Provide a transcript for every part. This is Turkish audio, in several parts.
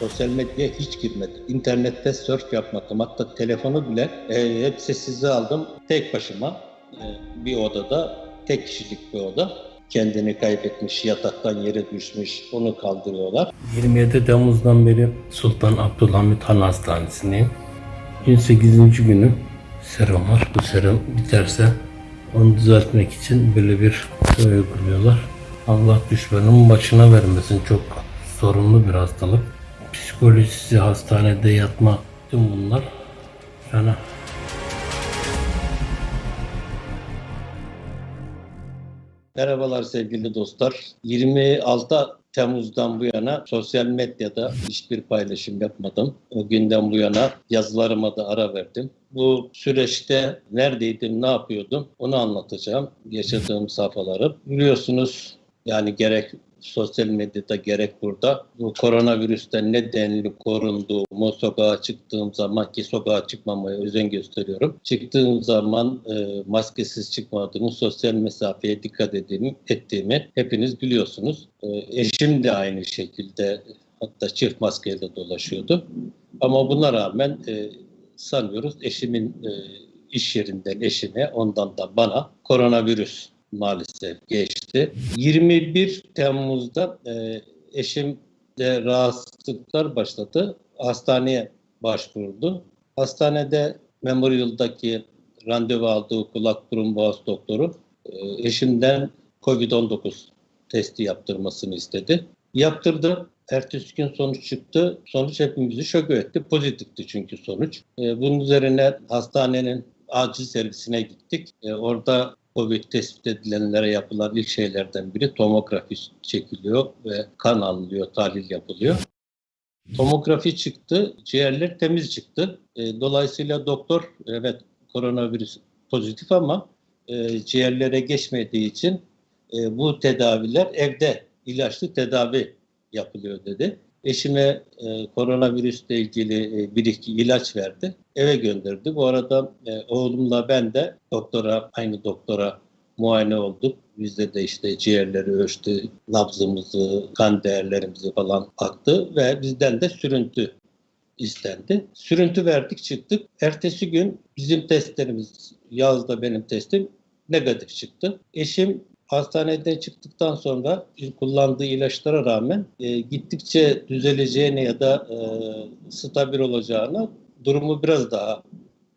Sosyal medyaya hiç girmedim. İnternette surf yapmadım. Hatta telefonu bile e, hep sessize aldım. Tek başıma e, bir odada, tek kişilik bir oda. Kendini kaybetmiş, yataktan yere düşmüş, onu kaldırıyorlar. 27 Temmuz'dan beri Sultan Abdülhamit Han Hastanesi'ndeyim. 28. günü serum var. Bu serum biterse onu düzeltmek için böyle bir şey uyguluyorlar. Allah düşmanın başına vermesin. Çok sorunlu bir hastalık. Psikolojisi, hastanede yatma, tüm bunlar fena. Merhabalar sevgili dostlar. 26 Temmuz'dan bu yana sosyal medyada hiçbir paylaşım yapmadım. O günden bu yana yazılarıma da ara verdim. Bu süreçte neredeydim, ne yapıyordum onu anlatacağım. Yaşadığım safhaları. Biliyorsunuz yani gerek sosyal medyada gerek burada bu koronavirüsten ne denli korunduğumu sokağa çıktığım zaman ki sokağa çıkmamaya özen gösteriyorum. Çıktığım zaman e, maskesiz çıkmadığımı, sosyal mesafeye dikkat ettiğimi, ettiğimi hepiniz biliyorsunuz. E, eşim de aynı şekilde hatta çift maskeyle dolaşıyordu. Ama buna rağmen e, sanıyoruz eşimin e, iş yerinden eşine ondan da bana koronavirüs maalesef geçti. 21 Temmuz'da e, eşimde rahatsızlıklar başladı. Hastaneye başvurdu. Hastanede Memorial'daki randevu aldığı kulak burun boğaz doktoru e, eşimden COVID-19 testi yaptırmasını istedi. Yaptırdı. Ertesi gün sonuç çıktı. Sonuç hepimizi şok etti. Pozitifti çünkü sonuç. E, bunun üzerine hastanenin acil servisine gittik. E, orada COVID tespit edilenlere yapılan ilk şeylerden biri tomografi çekiliyor ve kan alınıyor, tahlil yapılıyor. Tomografi çıktı, ciğerler temiz çıktı. E, dolayısıyla doktor evet koronavirüs pozitif ama e, ciğerlere geçmediği için e, bu tedaviler evde ilaçlı tedavi yapılıyor dedi. Eşime e, koronavirüsle ilgili e, bir iki ilaç verdi. Eve gönderdi. Bu arada e, oğlumla ben de doktora, aynı doktora muayene olduk. Bizde de işte ciğerleri ölçtü, nabzımızı, kan değerlerimizi falan baktı ve bizden de sürüntü istendi. Sürüntü verdik çıktık. Ertesi gün bizim testlerimiz, Yaz'da benim testim negatif çıktı. Eşim hastaneden çıktıktan sonra kullandığı ilaçlara rağmen e, gittikçe düzeleceğine ya da e, stabil olacağına durumu biraz daha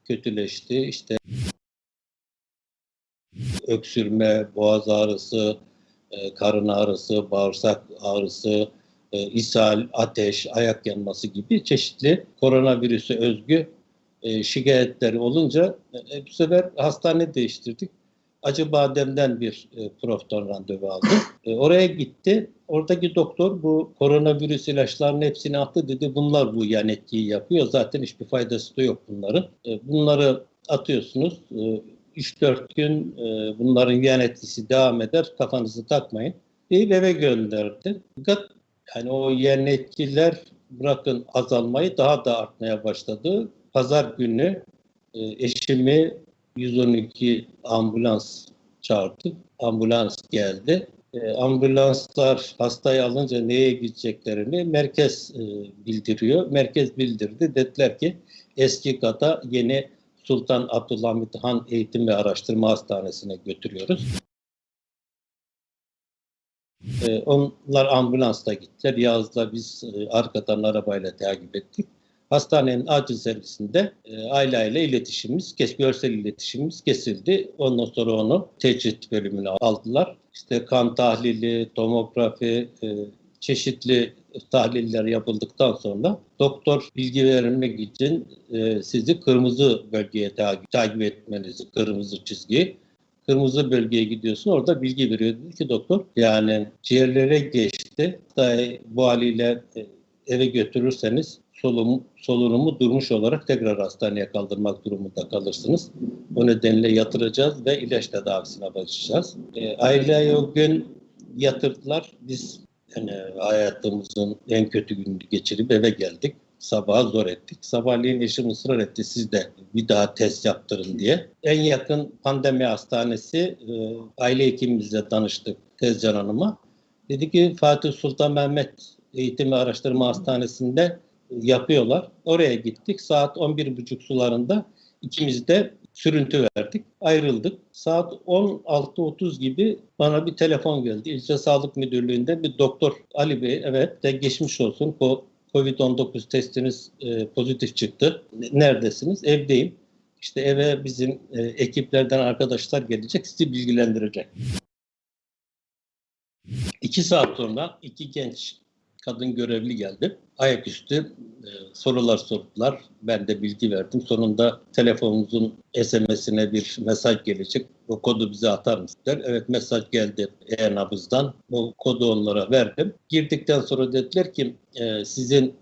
kötüleşti. İşte öksürme, boğaz ağrısı, e, karın ağrısı, bağırsak ağrısı, e, ishal, ateş, ayak yanması gibi çeşitli koronavirüse özgü e, şikayetleri olunca e, bu sefer hastane değiştirdik. Acıbadem'den bir e, profton randevu aldı. E, oraya gitti. Oradaki doktor bu koronavirüs ilaçlarının hepsini attı dedi. Bunlar bu yan etkiyi yapıyor. Zaten hiçbir faydası da yok bunların. E, bunları atıyorsunuz. E, 3-4 gün e, bunların yan etkisi devam eder. Kafanızı takmayın. Deyip eve gönderdi. Fakat yani o yan etkiler bırakın azalmayı daha da artmaya başladı. Pazar günü e, eşimi 112 ambulans çağırdı. Ambulans geldi. E, ambulanslar hastayı alınca neye gideceklerini merkez e, bildiriyor. Merkez bildirdi. Dediler ki eski kata yeni Sultan Abdülhamit Han Eğitim ve Araştırma Hastanesi'ne götürüyoruz. E, onlar ambulansla gittiler. Yazda biz e, arkadan arabayla takip ettik. Hastanenin acil servisinde e, aileyle iletişimimiz, kes, görsel iletişimimiz kesildi. Ondan sonra onu tecrit bölümüne aldılar. İşte kan tahlili, tomografi, e, çeşitli tahliller yapıldıktan sonra doktor bilgi vermek için e, sizi kırmızı bölgeye takip, takip etmenizi, kırmızı çizgi. Kırmızı bölgeye gidiyorsun orada bilgi veriyor. Dedi ki doktor yani ciğerlere geçti. Daha bu haliyle e, eve götürürseniz solum, solunumu durmuş olarak tekrar hastaneye kaldırmak durumunda kalırsınız. O nedenle yatıracağız ve ilaç tedavisine başlayacağız. E, aileyi o gün yatırdılar. Biz yani hayatımızın en kötü gününü geçirip eve geldik. Sabaha zor ettik. Sabahleyin eşim ısrar etti siz de bir daha test yaptırın diye. En yakın pandemi hastanesi e, aile hekimimizle danıştık Tezcan Hanım'a. Dedi ki Fatih Sultan Mehmet Eğitim ve Araştırma Hastanesi'nde yapıyorlar. Oraya gittik. Saat 11.30 sularında ikimiz de sürüntü verdik. Ayrıldık. Saat 16.30 gibi bana bir telefon geldi. İlçe Sağlık Müdürlüğü'nde bir doktor Ali Bey evet de geçmiş olsun. Ko- Covid-19 testiniz e, pozitif çıktı. Neredesiniz? Evdeyim. İşte eve bizim e, ekiplerden arkadaşlar gelecek, sizi bilgilendirecek. İki saat sonra iki genç kadın görevli geldi. Ayaküstü e, sorular sordular. Ben de bilgi verdim. Sonunda telefonunuzun SMS'ine bir mesaj gelecek. O kodu bize atar mısınız? Evet mesaj geldi e-nabızdan. O kodu onlara verdim. Girdikten sonra dediler ki e, sizin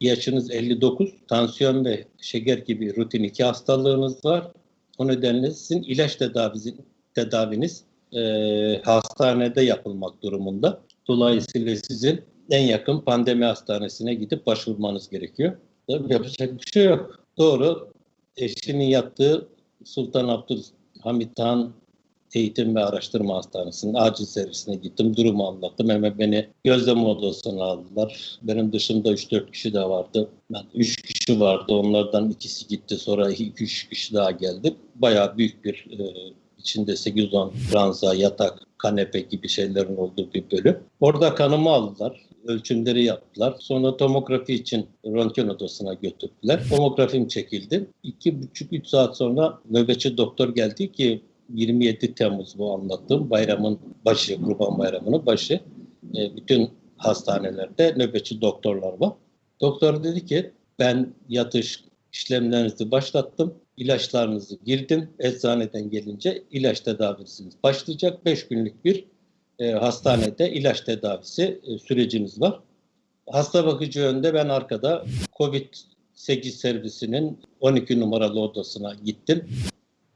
yaşınız 59, tansiyon ve şeker gibi rutin iki hastalığınız var. O nedenle sizin ilaç tedavisi, tedaviniz e, hastanede yapılmak durumunda. Dolayısıyla sizin en yakın pandemi hastanesine gidip başvurmanız gerekiyor. Tabii yapacak bir şey yok. Doğru. Eşimin yattığı Sultan Abdülhamit Han Eğitim ve Araştırma Hastanesi'nin acil servisine gittim. Durumu anlattım. Hemen beni gözlem odasına aldılar. Benim dışımda 3-4 kişi de vardı. Ben 3 kişi vardı. Onlardan ikisi gitti. Sonra 2-3 kişi daha geldi. Bayağı büyük bir e, içinde 8-10 ranza, yatak, kanepe gibi şeylerin olduğu bir bölüm. Orada kanımı aldılar. Ölçümleri yaptılar. Sonra tomografi için röntgen odasına götürdüler. Tomografim çekildi. 2,5-3 saat sonra nöbetçi doktor geldi ki 27 Temmuz bu anlattığım bayramın başı, Kurban Bayramı'nın başı. E, bütün hastanelerde nöbetçi doktorlar var. Doktor dedi ki ben yatış işlemlerinizi başlattım. ilaçlarınızı girdim. Eczaneden gelince ilaç tedavisiniz başlayacak. 5 günlük bir e, hastanede ilaç tedavisi e, sürecimiz var. Hasta bakıcı önde ben arkada COVID-8 servisinin 12 numaralı odasına gittim.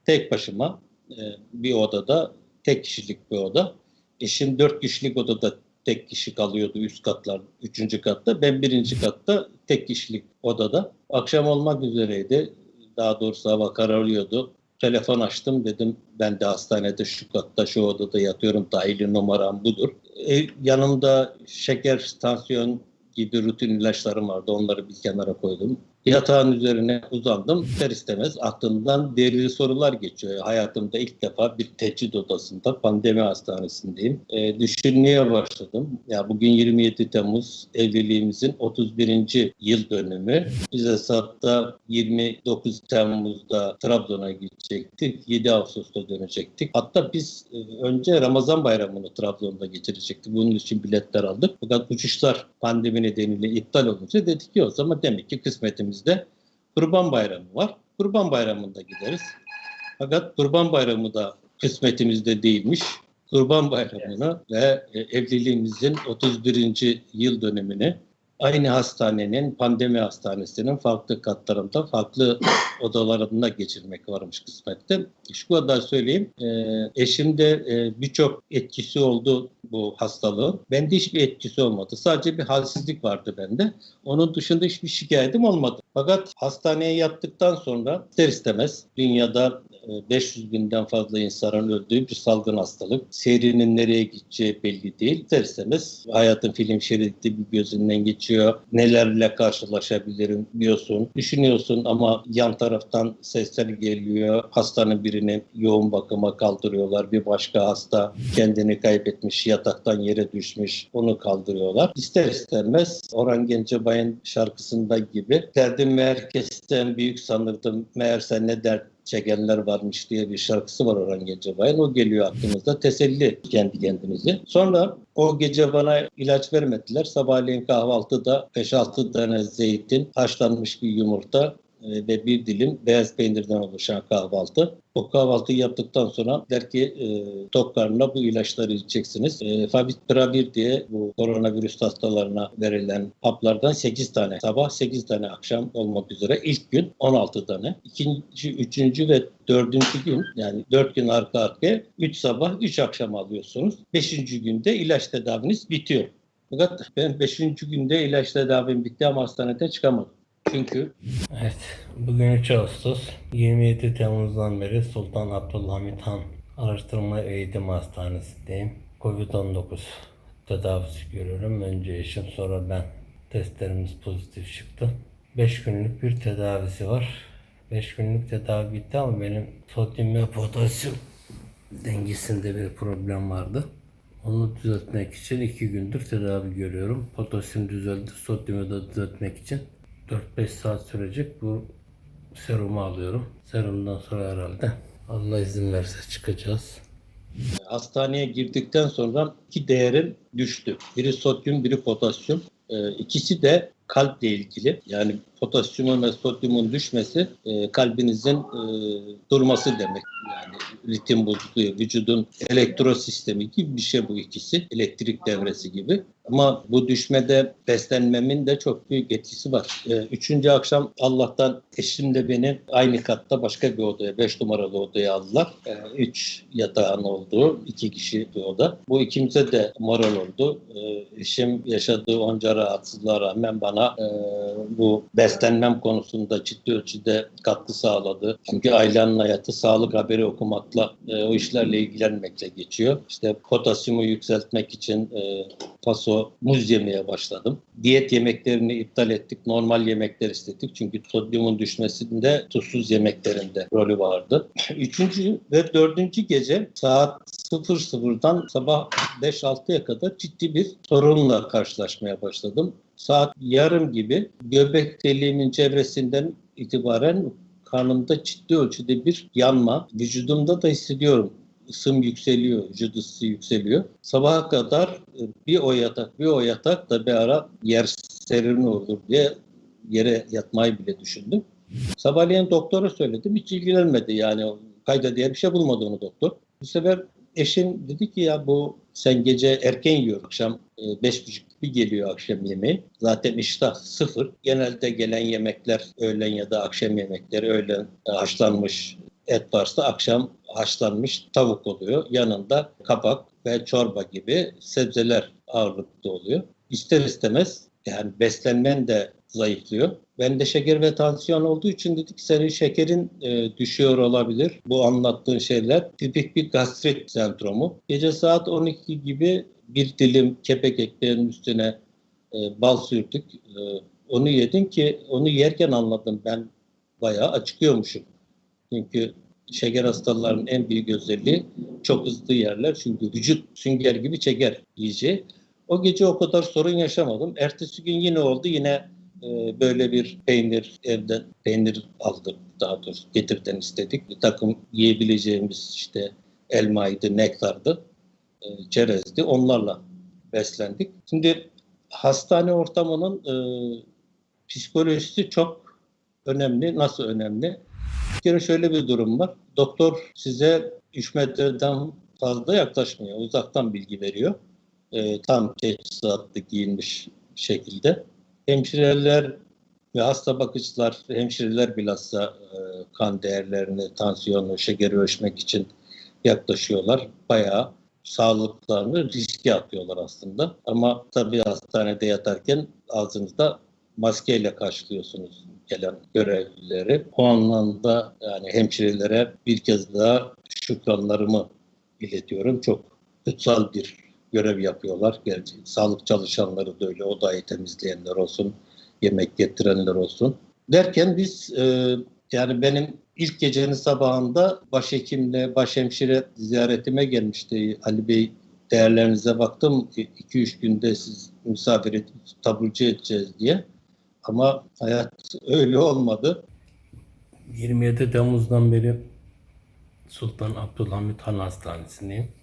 Tek başıma e, bir odada tek kişilik bir oda. Eşim 4 kişilik odada tek kişi kalıyordu üst katlar, üçüncü katta. Ben birinci katta tek kişilik odada. Akşam olmak üzereydi. Daha doğrusu hava kararıyordu. Telefon açtım dedim ben de hastanede şu katta şu odada yatıyorum dahili numaram budur. E, yanımda şeker, tansiyon gibi rutin ilaçlarım vardı onları bir kenara koydum. Yatağın üzerine uzandım. İster istemez aklımdan derili sorular geçiyor. Hayatımda ilk defa bir tecrit odasında pandemi hastanesindeyim. E, düşünmeye başladım. Ya bugün 27 Temmuz evliliğimizin 31. yıl dönümü. Biz hesapta 29 Temmuz'da Trabzon'a gidecektik. 7 Ağustos'ta dönecektik. Hatta biz e, önce Ramazan bayramını Trabzon'da geçirecektik. Bunun için biletler aldık. Fakat uçuşlar pandemi nedeniyle iptal olunca dedik ki o zaman demek ki kısmetimizde Kurban Bayramı var. Kurban Bayramı'nda gideriz. Fakat Kurban Bayramı da kısmetimizde değilmiş. Kurban Bayramı'nı ve e, evliliğimizin 31. yıl dönümünü aynı hastanenin, pandemi hastanesinin farklı katlarında, farklı odalarında geçirmek varmış kısmette. Şu kadar söyleyeyim. E, eşimde e, birçok etkisi oldu bu hastalığın. Bende hiçbir etkisi olmadı. Sadece bir halsizlik vardı bende. Onun dışında hiçbir şikayetim olmadı. Fakat hastaneye yattıktan sonra ister istemez dünyada 500 binden fazla insanın öldüğü bir salgın hastalık. Serinin nereye gideceği belli değil. İster hayatın film şeridi bir gözünden geçiyor. Nelerle karşılaşabilirim diyorsun. Düşünüyorsun ama yan taraftan sesler geliyor. Hastanın birini yoğun bakıma kaldırıyorlar. Bir başka hasta kendini kaybetmiş, yataktan yere düşmüş. Onu kaldırıyorlar. İster istemez Orhan Gencebay'ın şarkısında gibi derdim herkesten büyük sanırdım. Meğerse ne dert çekenler varmış diye bir şarkısı var Orhan Gencebay'ın. O geliyor aklımızda. Teselli kendi kendimizi. Sonra o gece bana ilaç vermediler. Sabahleyin kahvaltıda 5-6 tane zeytin, haşlanmış bir yumurta ve bir dilim beyaz peynirden oluşan kahvaltı. O kahvaltıyı yaptıktan sonra der ki e, tok karnına bu ilaçları içeceksiniz. E, Favipiravir diye bu koronavirüs hastalarına verilen haplardan 8 tane sabah 8 tane akşam olmak üzere ilk gün 16 tane. İkinci, üçüncü ve dördüncü gün yani 4 gün arka arkaya 3 sabah 3 akşam alıyorsunuz. Beşinci günde ilaç tedaviniz bitiyor. Fakat ben 5. günde ilaç tedavim bitti ama hastaneden çıkamadım. Çünkü Evet, bugün 3 Ağustos. 27 Temmuz'dan beri Sultan Abdülhamit Han Araştırma Eğitim Hastanesi'ndeyim. Covid-19 tedavisi görüyorum. Önce eşim sonra ben. Testlerimiz pozitif çıktı. 5 günlük bir tedavisi var. 5 günlük tedavi bitti ama benim sodyum ve potasyum dengesinde bir problem vardı. Onu düzeltmek için 2 gündür tedavi görüyorum. Potasyum düzeldi, sodyumu da düzeltmek için 4-5 saat sürecek bu serumu alıyorum. Serumdan sonra herhalde Allah izin verirse çıkacağız. Hastaneye girdikten sonra iki değerim düştü. Biri sodyum, biri potasyum. Ee, ikisi de kalple ilgili. Yani potasyumun ve sodyumun düşmesi e, kalbinizin e, durması demek. Yani ritim bozukluğu, vücudun elektrosistemi gibi bir şey bu ikisi. Elektrik devresi gibi. Ama bu düşmede beslenmemin de çok büyük etkisi var. Ee, üçüncü akşam Allah'tan eşim de beni aynı katta başka bir odaya, beş numaralı odaya aldılar. Ee, üç yatağın olduğu iki kişi bir oda. Bu ikimize de moral oldu. Ee, eşim yaşadığı onca rahatsızlığa rağmen bana e, bu beslenmem konusunda ciddi ölçüde katkı sağladı. Çünkü ailenin hayatı sağlık haberi okumakla, e, o işlerle ilgilenmekle geçiyor. İşte potasyumu yükseltmek için e, paso, muz yemeye başladım. Diyet yemeklerini iptal ettik. Normal yemekler istedik. Çünkü sodyumun düşmesinde tuzsuz yemeklerinde rolü vardı. Üçüncü ve dördüncü gece saat 00'dan sabah 5-6'ya kadar ciddi bir sorunla karşılaşmaya başladım. Saat yarım gibi göbek deliğimin çevresinden itibaren karnımda ciddi ölçüde bir yanma. Vücudumda da hissediyorum ısım yükseliyor, vücut ısısı yükseliyor. Sabaha kadar e, bir o yatak, bir o yatak da bir ara yer serin olur diye yere yatmayı bile düşündüm. Sabahleyin doktora söyledim, hiç ilgilenmedi yani kayda diye bir şey bulmadı onu doktor. Bu sefer eşim dedi ki ya bu sen gece erken yiyor akşam e, beş buçuk gibi geliyor akşam yemeği. Zaten iştah sıfır. Genelde gelen yemekler öğlen ya da akşam yemekleri öğlen haşlanmış et varsa akşam haşlanmış tavuk oluyor. Yanında kabak ve çorba gibi sebzeler ağırlıklı oluyor. İster istemez yani beslenmen de zayıflıyor. Bende şeker ve tansiyon olduğu için dedik senin şekerin e, düşüyor olabilir. Bu anlattığın şeyler tipik bir gastrit sendromu. Gece saat 12 gibi bir dilim kepek ekmeğinin üstüne e, bal sürdük. E, onu yedin ki onu yerken anladım ben bayağı acıkıyormuşum. Çünkü şeker hastalarının en büyük özelliği çok hızlı yerler. Çünkü vücut sünger gibi çeker yiyeceği. O gece o kadar sorun yaşamadım. Ertesi gün yine oldu. Yine e, böyle bir peynir evden peynir aldık daha doğrusu getirden istedik. Bir takım yiyebileceğimiz işte elmaydı, nektardı, e, çerezdi. Onlarla beslendik. Şimdi hastane ortamının e, psikolojisi çok önemli. Nasıl önemli? Bir kere şöyle bir durum var. Doktor size 3 metreden fazla yaklaşmıyor. Uzaktan bilgi veriyor. E, tam teçhizatlı giyinmiş şekilde. Hemşireler ve hasta bakıcılar, hemşireler bilhassa e, kan değerlerini, tansiyonu, şekeri ölçmek için yaklaşıyorlar. Bayağı sağlıklarını riske atıyorlar aslında. Ama tabii hastanede yatarken ağzınızda maskeyle karşılıyorsunuz gelen görevlileri. O anlamda yani hemşirelere bir kez daha şükranlarımı iletiyorum. Çok kutsal bir görev yapıyorlar. Gerçi sağlık çalışanları da öyle, odayı temizleyenler olsun, yemek getirenler olsun. Derken biz e, yani benim ilk gecenin sabahında başhekimle başhemşire ziyaretime gelmişti. Ali Bey değerlerinize baktım. 2-3 günde siz misafir edip taburcu edeceğiz diye. Ama hayat öyle olmadı. 27 Temmuz'dan beri Sultan Abdülhamit Han Hastanesi'ndeyim.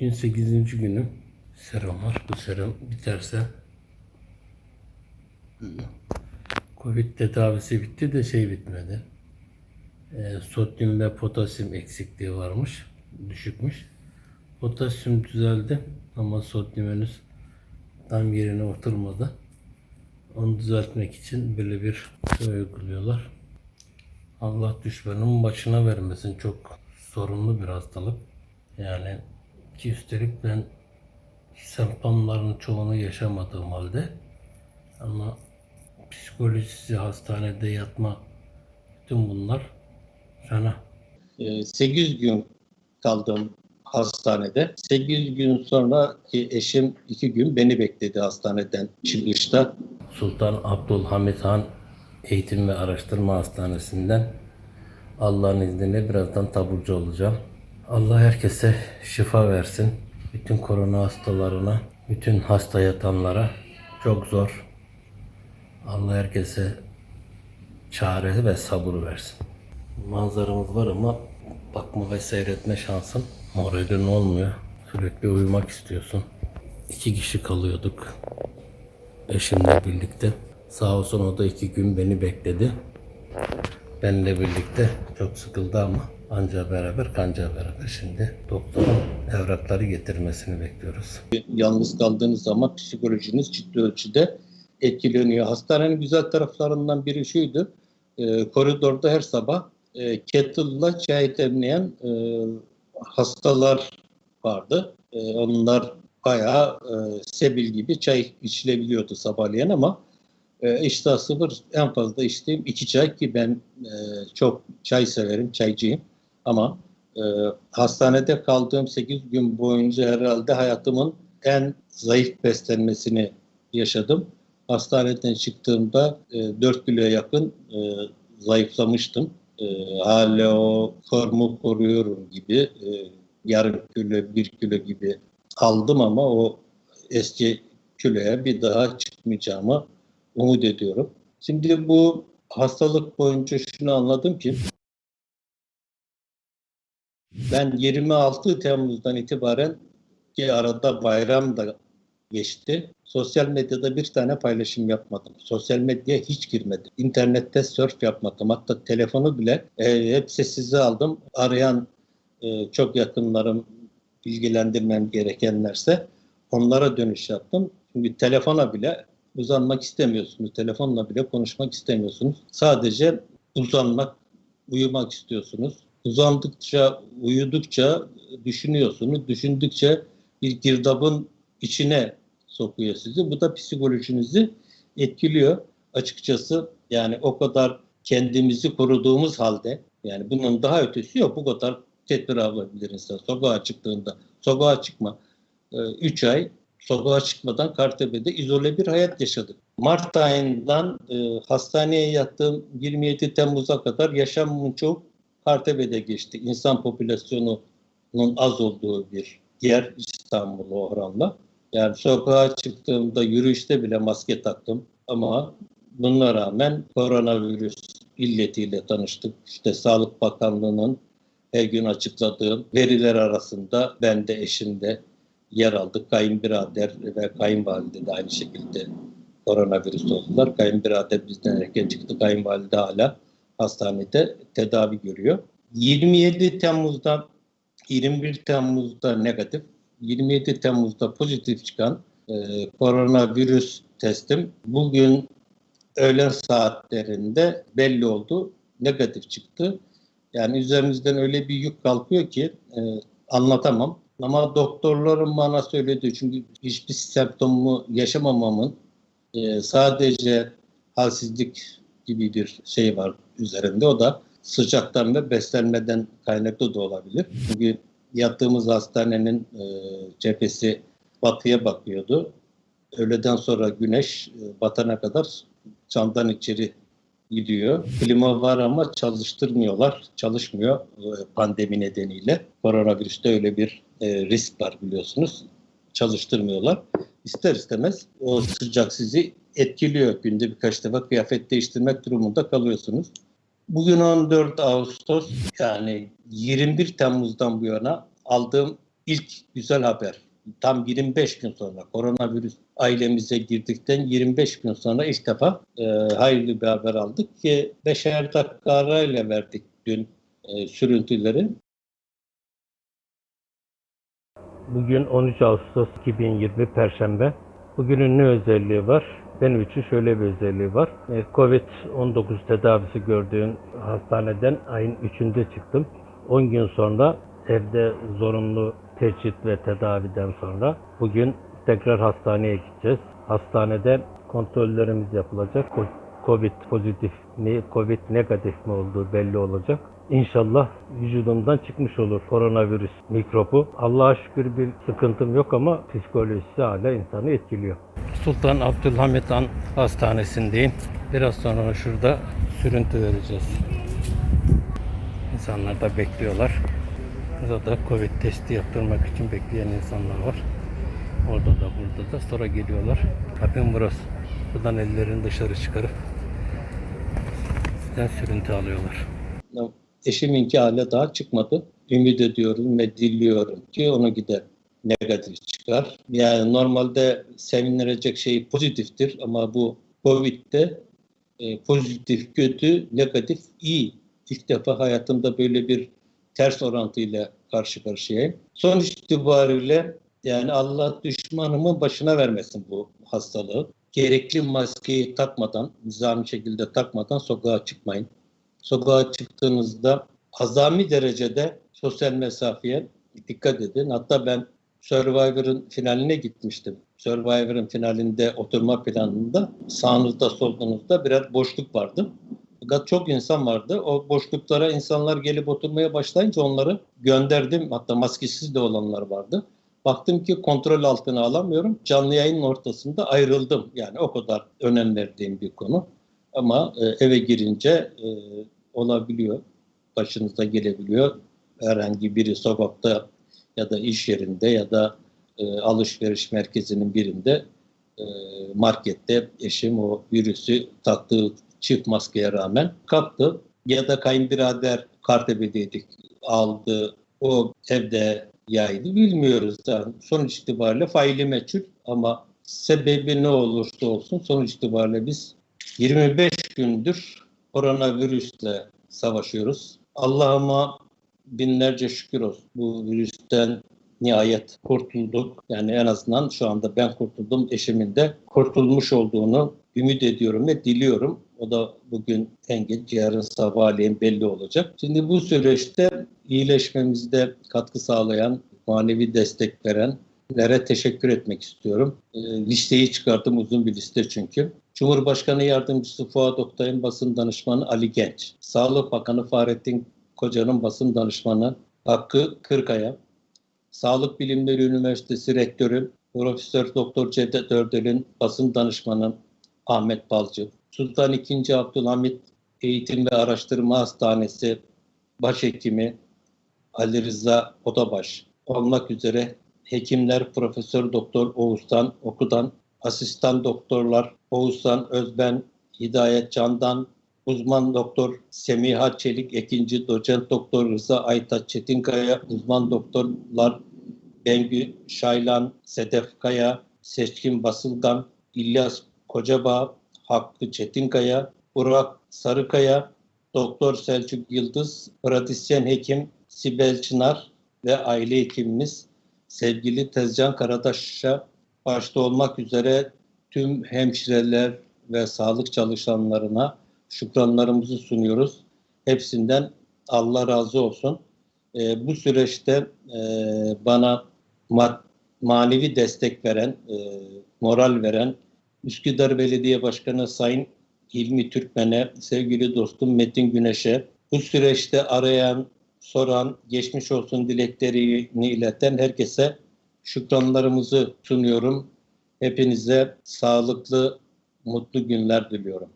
Gün 8. günüm serum var. Bu serum biterse Covid tedavisi bitti de şey bitmedi. Ee, sodyum ve potasyum eksikliği varmış. Düşükmüş. Potasyum düzeldi ama sodyum henüz tam yerine oturmadı. Onu düzeltmek için böyle bir şey uyguluyorlar. Allah düşmanın başına vermesin. Çok sorunlu bir hastalık. Yani ki üstelik ben semptomların çoğunu yaşamadığım halde ama psikolojisi hastanede yatma bütün bunlar fena. Ee, 8 gün kaldım hastanede. 8 gün sonra eşim 2 gün beni bekledi hastaneden çıkışta. Sultan Abdülhamit Han Eğitim ve Araştırma Hastanesi'nden Allah'ın izniyle birazdan taburcu olacağım. Allah herkese şifa versin. Bütün korona hastalarına, bütün hasta yatanlara çok zor. Allah herkese çare ve sabır versin. Manzaramız var ama bakma ve seyretme şansın moralin olmuyor. Sürekli uyumak istiyorsun. İki kişi kalıyorduk eşimle birlikte. Sağ olsun o da iki gün beni bekledi. Benle birlikte çok sıkıldı ama anca beraber kanca beraber şimdi doktorun evrakları getirmesini bekliyoruz. Yalnız kaldığınız zaman psikolojiniz ciddi ölçüde etkileniyor. Hastanenin güzel taraflarından biri şuydu. e, koridorda her sabah e, kettle'la çay demleyen e, hastalar vardı. E, onlar bayağı e, sebil gibi çay içilebiliyordu sabahleyen ama e, iştah sıfır en fazla içtiğim iki çay ki ben e, çok çay severim, çaycıyım. Ama e, hastanede kaldığım 8 gün boyunca herhalde hayatımın en zayıf beslenmesini yaşadım. Hastaneden çıktığımda e, 4 kiloya yakın e, zayıflamıştım. E, hala o formu koruyorum gibi e, yarım kilo, bir kilo gibi aldım ama o eski kiloya bir daha çıkmayacağımı umut ediyorum. Şimdi bu hastalık boyunca şunu anladım ki ben 26 Temmuz'dan itibaren ki arada bayram da geçti. Sosyal medyada bir tane paylaşım yapmadım. Sosyal medyaya hiç girmedim. İnternette surf yapmadım. Hatta telefonu bile e, hep sessize aldım. Arayan e, çok yakınlarım bilgilendirmem gerekenlerse onlara dönüş yaptım. Çünkü telefona bile uzanmak istemiyorsunuz. Telefonla bile konuşmak istemiyorsunuz. Sadece uzanmak, uyumak istiyorsunuz. Uzandıkça, uyudukça düşünüyorsunuz. Düşündükçe bir girdabın içine sokuyor sizi. Bu da psikolojinizi etkiliyor. Açıkçası yani o kadar kendimizi koruduğumuz halde yani bunun daha ötesi yok. Bu kadar tedbir alabilir insan. Sokağa çıktığında, sokağa çıkma. 3 ay sokağa çıkmadan Kartepe'de izole bir hayat yaşadık. Mart ayından e, hastaneye yattığım 27 Temmuz'a kadar yaşamımın çok Kartepe'de geçti. İnsan popülasyonunun az olduğu bir yer İstanbul o oranla. Yani sokağa çıktığımda yürüyüşte bile maske taktım ama buna rağmen koronavirüs illetiyle tanıştık. İşte Sağlık Bakanlığı'nın her gün açıkladığı veriler arasında ben de eşim de yer aldık. Kayınbirader ve kayınvalide de aynı şekilde koronavirüs oldular. Kayınbirader bizden erken çıktı. Kayınvalide hala hastanede tedavi görüyor. 27 Temmuz'da 21 Temmuz'da negatif, 27 Temmuz'da pozitif çıkan e, koronavirüs testim bugün öğlen saatlerinde belli oldu. Negatif çıktı. Yani üzerimizden öyle bir yük kalkıyor ki e, anlatamam. Ama doktorlarım bana söyledi çünkü hiçbir semptomu yaşamamamın e, sadece halsizlik gibi bir şey var üzerinde. O da sıcaktan ve beslenmeden kaynaklı da olabilir. Çünkü yattığımız hastanenin e, cephesi batıya bakıyordu. Öğleden sonra güneş e, batana kadar camdan içeri gidiyor. Klima var ama çalıştırmıyorlar. Çalışmıyor e, pandemi nedeniyle. Koronavirüste öyle bir risk var biliyorsunuz. Çalıştırmıyorlar. İster istemez o sıcak sizi etkiliyor. Günde birkaç defa kıyafet değiştirmek durumunda kalıyorsunuz. Bugün 14 Ağustos yani 21 Temmuz'dan bu yana aldığım ilk güzel haber. Tam 25 gün sonra koronavirüs ailemize girdikten 25 gün sonra ilk defa e, hayırlı bir haber aldık ki beşer dakika arayla verdik dün e, sürüntüleri. Bugün 13 Ağustos 2020 Perşembe. Bugünün ne özelliği var? Benim için şöyle bir özelliği var. E, Covid-19 tedavisi gördüğüm hastaneden ayın 3'ünde çıktım. 10 gün sonra evde zorunlu teşhis ve tedaviden sonra bugün tekrar hastaneye gideceğiz. Hastanede kontrollerimiz yapılacak. Covid pozitif mi, Covid negatif mi olduğu belli olacak. İnşallah vücudumdan çıkmış olur koronavirüs mikrobu. Allah'a şükür bir sıkıntım yok ama psikolojisi hala insanı etkiliyor. Sultan Abdülhamit Han Hastanesi'ndeyim. Biraz sonra şurada sürüntü vereceğiz. İnsanlar da bekliyorlar. Burada da Covid testi yaptırmak için bekleyen insanlar var. Orada da burada da sonra geliyorlar. Kapım burası. Buradan ellerini dışarı çıkarıp bizden sürüntü alıyorlar. Eşiminki hala daha çıkmadı. Ümit ediyorum ve diliyorum ki onu gider negatif çıkar. Yani normalde sevinilecek şey pozitiftir ama bu Covid'de e, pozitif kötü, negatif iyi. İlk defa hayatımda böyle bir ters orantıyla karşı karşıyayım. Sonuç itibariyle yani Allah düşmanımın başına vermesin bu hastalığı. Gerekli maskeyi takmadan, nizami şekilde takmadan sokağa çıkmayın. Sokağa çıktığınızda azami derecede sosyal mesafeye dikkat edin. Hatta ben Survivor'ın finaline gitmiştim. Survivor'ın finalinde oturma planında sağınızda solunuzda birer boşluk vardı. Fakat çok insan vardı. O boşluklara insanlar gelip oturmaya başlayınca onları gönderdim. Hatta maskesiz de olanlar vardı. Baktım ki kontrol altına alamıyorum. Canlı yayının ortasında ayrıldım. Yani o kadar önem verdiğim bir konu. Ama e, eve girince e, olabiliyor. Başınıza gelebiliyor. Herhangi biri sokakta ya da iş yerinde ya da e, alışveriş merkezinin birinde e, markette eşim o virüsü taktığı çift maskeye rağmen kaptı. Ya da kayınbirader Kartepe'deydik aldı. O evde yaydı. Bilmiyoruz. Yani sonuç itibariyle faili meçhul ama sebebi ne olursa olsun sonuç itibariyle biz 25 gündür koronavirüsle savaşıyoruz. Allah'ıma binlerce şükür olsun. Bu virüsten nihayet kurtulduk. Yani en azından şu anda ben kurtuldum. Eşimin de kurtulmuş olduğunu ümit ediyorum ve diliyorum. O da bugün en geç yarın sabahleyin belli olacak. Şimdi bu süreçte iyileşmemizde katkı sağlayan, manevi destek verenlere teşekkür etmek istiyorum. E, listeyi çıkarttım uzun bir liste çünkü. Cumhurbaşkanı Yardımcısı Fuat Oktay'ın basın danışmanı Ali Genç, Sağlık Bakanı Fahrettin Koca'nın basın danışmanı Hakkı Kırkaya, Sağlık Bilimleri Üniversitesi Rektörü Profesör Doktor Cevdet Ördel'in basın danışmanı Ahmet Balcı, Sultan II. Abdülhamit Eğitim ve Araştırma Hastanesi Başhekimi Ali Rıza Odabaş olmak üzere hekimler Profesör Doktor Oğuzhan Okudan, asistan doktorlar Oğuzhan Özben, Hidayet Candan, uzman doktor Semiha Çelik, ikinci doçent doktor Rıza Aytaç Çetinkaya, uzman doktorlar Bengü Şaylan, Sedef Kaya, Seçkin Basılgan, İlyas Kocabağ, Hakkı Çetinkaya, Burak Sarıkaya, Doktor Selçuk Yıldız, pratisyen hekim Sibel Çınar ve aile hekimimiz sevgili Tezcan Karadaş'a başta olmak üzere tüm hemşireler ve sağlık çalışanlarına şükranlarımızı sunuyoruz. Hepsinden Allah razı olsun. Ee, bu süreçte e, bana ma- manevi destek veren, e, moral veren Üsküdar Belediye Başkanı Sayın Hilmi Türkmen'e, sevgili dostum Metin Güneş'e, bu süreçte arayan, soran, geçmiş olsun dileklerini ileten herkese şükranlarımızı sunuyorum. Hepinize sağlıklı, mutlu günler diliyorum.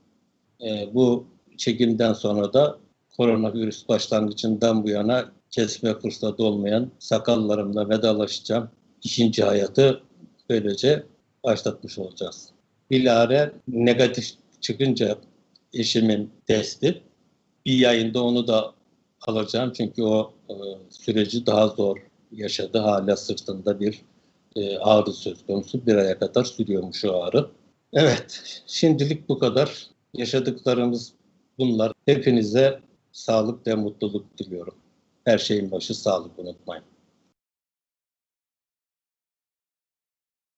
Ee, bu çekimden sonra da koronavirüs başlangıcından bu yana kesme fırsatı olmayan sakallarımla vedalaşacağım. İkinci hayatı böylece başlatmış olacağız. Bilare negatif çıkınca eşimin testi bir yayında onu da alacağım çünkü o e, süreci daha zor yaşadı. Hala sırtında bir e, ağrı söz konusu. Bir aya kadar sürüyormuş o ağrı. Evet, şimdilik bu kadar. Yaşadıklarımız bunlar. Hepinize sağlık ve mutluluk diliyorum. Her şeyin başı sağlık unutmayın.